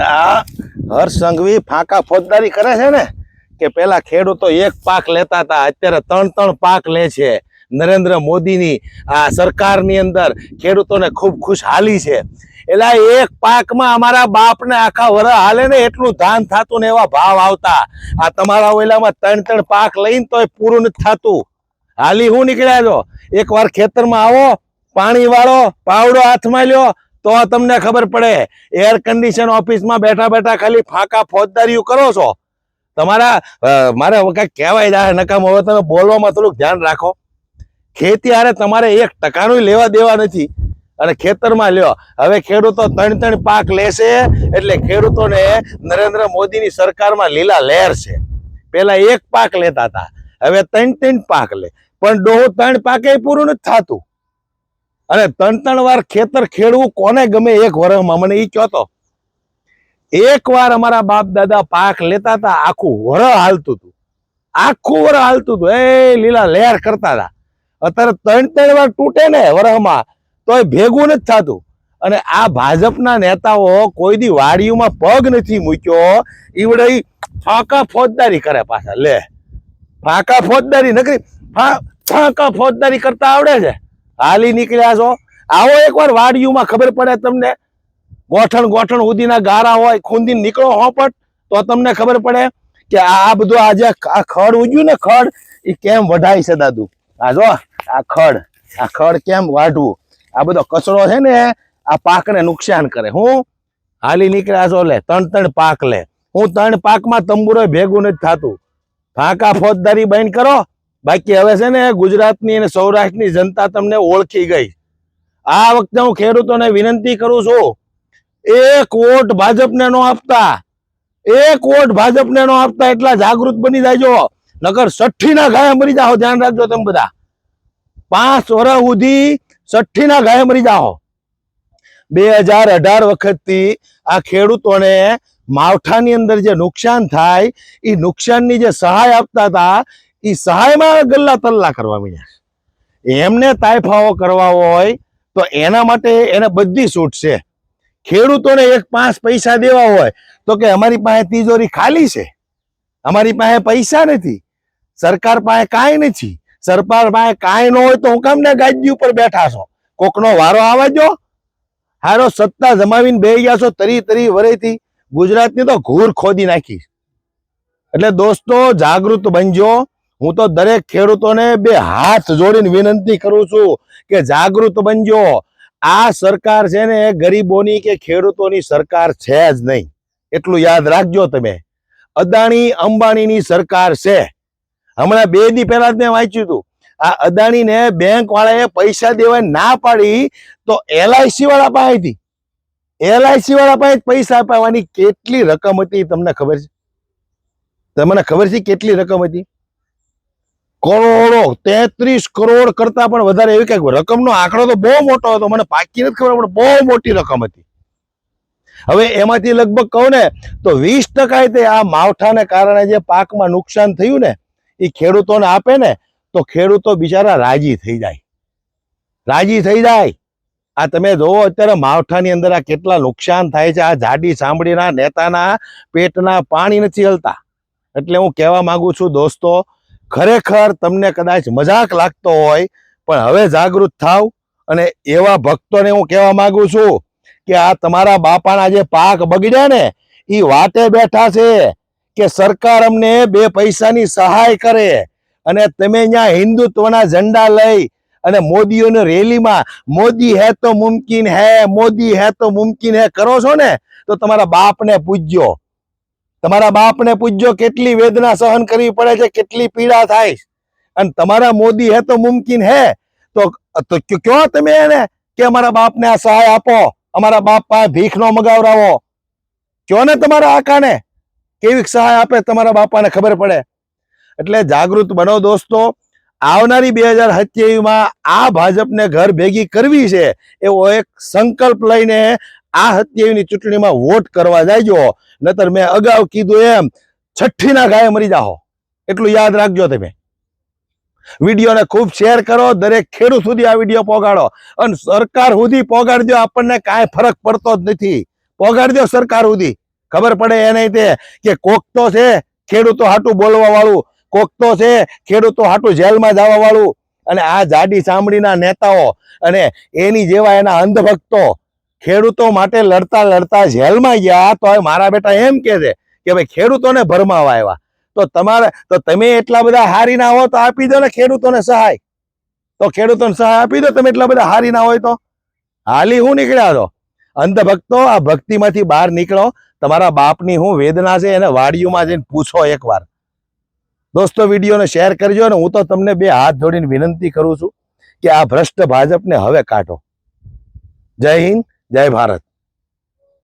આ ફાંકા ફોજદારી કરે છે ને? કે પેલા ખેડૂતો એક પાક લેતા હતા, અત્યારે ત્રણ ત્રણ પાક લે છે. નરેન્દ્ર મોદીની આ સરકારની અંદર ખેડૂતોને ખૂબ ખુશહાલી છે. એટલે એક પાકમાં અમારા બાપને આખા વર હાલે ને એટલું ધાન થતું ને એવા ભાવ આવતા. આ તમારા ઓલામાં ત્રણ ત્રણ પાક લઈને તોય પૂરું નથી થતું. હાલી હું નીકળ્યા છો? એકવાર ખેતરમાં આવો, પાણી વાળો, પાવડો હાથમાં લ્યો તો તમને ખબર પડે એર કન્ડિશન ઓફિસમાં બેઠા બેઠા ખાલી ફાંકા ફોજદારીઓ કરો છો. તમારા મારે હવે કહેવાય જાય નકામ. હવે તમે બોલવામાં થોડુંક ધ્યાન રાખો. ખેતી હારે તમારે એક ટકાનું લેવા દેવા નથી. અને ખેતરમાં લ્યો, હવે ખેડૂતો ત્રણ ત્રણ પાક લેશે, એટલે ખેડૂતોને નરેન્દ્ર મોદીની સરકારમાં લીલા લહેર છે. પેલા એક પાક લેતા હતા, હવે ત્રણ ત્રણ પાક લે. પણ ડોહો ત્રણ પાકે પૂરું નથી થતું. અને ત્રણ ત્રણ વાર ખેતર ખેડવું કોને ગમે એક વર્ષમાં મને એ કહો તો. એક વાર અમારા બાપ દાદા પાક લેતા હતા, આખું વર હાલતું હતું. આખું વર હાલતું હતું. એ લીલા લહેર કરતા હતા. અત્યારે ત્રણ ત્રણ વાર તૂટે ને વરહમાં એ ભેગું નથી થતું. અને આ ભાજપના નેતાઓ કોઈ દી વાડીઓમાં પગ નથી મૂક્યો. ઈવડે ફાંકા ફોજદારી કરે પાછા. લે, ફાંકા ફોજદારી નકરી ફાંકા ફોજદારી કરતા આવડે છે. હાલી નીકળ્યા છો? આવો એકવાર વાડીઓમાં ખબર પડે તમને. ગોઠણ ગોઠણ સુધીના ગારા હોય ખૂંદી નીકળો હોપટ તો તમને ખબર પડે કે આ બધું આ જે આ ખડ ઉગ્યું ને ખડ એ કેમ વઢાય છે દાદુ? આ જો, આ ખડ આ ખડ કેમ વાઢવું? આ બધો કચરો છે ને, આ પાકને નુકસાન કરે. હું હાલી નીકળ્યા છો લે ત્રણ ત્રણ પાક લે. હું ત્રણ પાકમાં તંબુરો ભેગું નથી થતું. ફાંકા ફોજદારી બંધ કરો. બાકી હવે છે ને ગુજરાતની અને સૌરાષ્ટ્રની જનતા તમને ઓળખી ગઈ. આ વખતે હું ખેડૂતોને વિનંતી કરું છું, એક વોટ ભાજપને નો આપતા, એક વોટ ભાજપને નો આપતા એટલા જાગૃત બની જાયજો નગર સઠ્ઠી ના ગાય મરી જાઓ, ધ્યાન રાખજો તમે બધા. પાંચ વર્ષ સુધી સઠ્ઠી ના ગાય મરી જાઓ. બે હજાર અઢાર વખતથી આ ખેડૂતોને માવઠાની અંદર જે નુકસાન થાય એ નુકસાનની જે સહાય આપતા હતા એ સહાયમાં ગલ્લા તલ્લા કરવા માંડ્યા એમને તાયફાઓ કરવા હોય તો એના માટે એને બધી છૂટ છે. ખેડૂતોને એક પાંચ પૈસા દેવા હોય તો કે અમારી પાસે તિજોરી ખાલી છે. અમારી પાસે પૈસા નથી. સરકાર પાસે કાંઈ નથી. સરકાર પાસે કાંઈ ન હોય તો હું કામ ને ગાદી ઉપર બેઠા છો? કોકનો વારો આવવા જો? હારો સત્તા જમાવીને બે ગયા છો તરી તરી વરેથી. ગુજરાતની તો ઘૂર ખોદી નાખી. એટલે દોસ્તો, જાગૃત બનજો. હું તો દરેક ખેડૂતોને બે હાથ જોડીને વિનંતી કરું છું કે જાગૃત બનજો. આ સરકાર છે ને ગરીબોની કે ખેડૂતોની સરકાર છે જ નહીં. એટલું યાદ રાખજો તમે. અદાણી અંબાણીની સરકાર છે. હમણાં બે દી પહેલા જ મેં વાંચ્યું હતું. આ અદાણીને બેંક વાળાએ પૈસા દેવા ના પાડી તો એલઆઈસી વાળા પાસેથી એલઆઈસી વાળા પાસે પૈસા અપાવવાની કેટલી રકમ હતી, તમને ખબર છે? તમને ખબર છે કેટલી રકમ હતી? કરોડો, તેત્રીસ કરોડ કરતા પણ વધારે એવી કંઈક રકમનો આંકડો તો બહુ મોટો હતો. મને પાકી નથી ખબર, પણ બહુ મોટી રકમ હતી. હવે એમાંથી લગભગ કહું ને, તો વીસ ટકા તે આ માવઠાને કારણે જે પાકમાં નુકસાન થયું ને એ ખેડૂતોને આપે ને, તો ખેડૂતો બિચારા રાજી થઈ જાય. રાજી થઈ જાય. આ તમે જોવો, અત્યારે માવઠાની અંદર આ કેટલા નુકસાન થાય છે. આ જાડી સાંભળીના, નેતાના પેટના પાણી નથી હલતા. એટલે હું કહેવા માંગુ છું, દોસ્તો ખરેખર તમને કદાચ મજાક લાગતો હોય, પણ હવે જાગૃત થાવ અને એવા ભક્તોને હું કહેવા માંગુ છું કે આ તમારા બાપાના જે પાક બગડ્યા ને એ વાતે બેઠા છે કે સરકાર અમને બે પૈસાની સહાય કરે અને તમે અહીંયા હિન્દુત્વના ઝંડા લઈ અને મોદીઓની રેલીમાં, મોદી હે તો મુમકિન હે, મોદી હે તો મુમકિન હે કરો છો ને, તો તમારા બાપને પૂજ્યો. તમારા બાપને પૂછજો કેટલી વેદના સહન કરવી પડે છે, કેટલી પીડા થાય અને તમારા મોદી હે તો મુમકિન હે. તો ક્યો તમે એને કે અમારા બાપને આ સહાય આપો, અમારા બાપ પાસે ભીખ નો મગાવરાવો. કયો ને તમારા આકાને? કેવી સહાય આપે તમારા બાપાને ખબર પડે. એટલે જાગૃત બનો દોસ્તો, આવનારી બે હજાર સત્યાવીસમાં આ ભાજપને ઘર ભેગી કરવી છે, એવો એક સંકલ્પ લઈને આ હત્યાની ચૂંટણીમાં વોટ કરવા જાયજો નતર મેં અગાઉ કીધું એમ, છઠ્ઠીના ગાય મરી જાઓ એટલું યાદ રાખજો તમે. વિડીયોને ખૂબ શેર કરો, દરેક ખેડૂત સુધી આ વીડિયો પોગાડો. અને સરકાર સુધી પોગાડજો, આપણને કાંઈ ફરક પડતો જ નથી. પોગાડજો સરકાર સુધી. ખબર પડે એ નહીં તે કે કોક તો છે ખેડૂતો હાટું બોલવા વાળું કોક તો છે ખેડૂતો હાટું જેલમાં જવા વાળું અને આ જાડી ચામડીના નેતાઓ અને એની જેવા એના અંધભક્તો ખેડૂતો માટે લડતા લડતા જેલમાં ગયા તો હવે મારા બેટા એમ કે છે કે ભાઈ, ખેડૂતોને ભરમાવા આવ્યા. તો તમારે, તો તમે એટલા બધા હારી ના હો તો આપી દો ને ખેડૂતોને સહાય. તો ખેડૂતોને સહાય આપી દો, તમે એટલા બધા હારી ના હોય તો. હાલી હું નીકળ્યા છો? અંધભક્તો, આ ભક્તિમાંથી બહાર નીકળો. તમારા બાપની હું વેદના છે એને વાડીઓમાં જઈને પૂછો એકવાર. દોસ્તો, વિડીયોને શેર કરજો અને હું તો તમને બે હાથ જોડીને વિનંતી કરું છું કે આ ભ્રષ્ટ ભાજપને હવે કાઢો. જય હિન્દ. જય ભારત.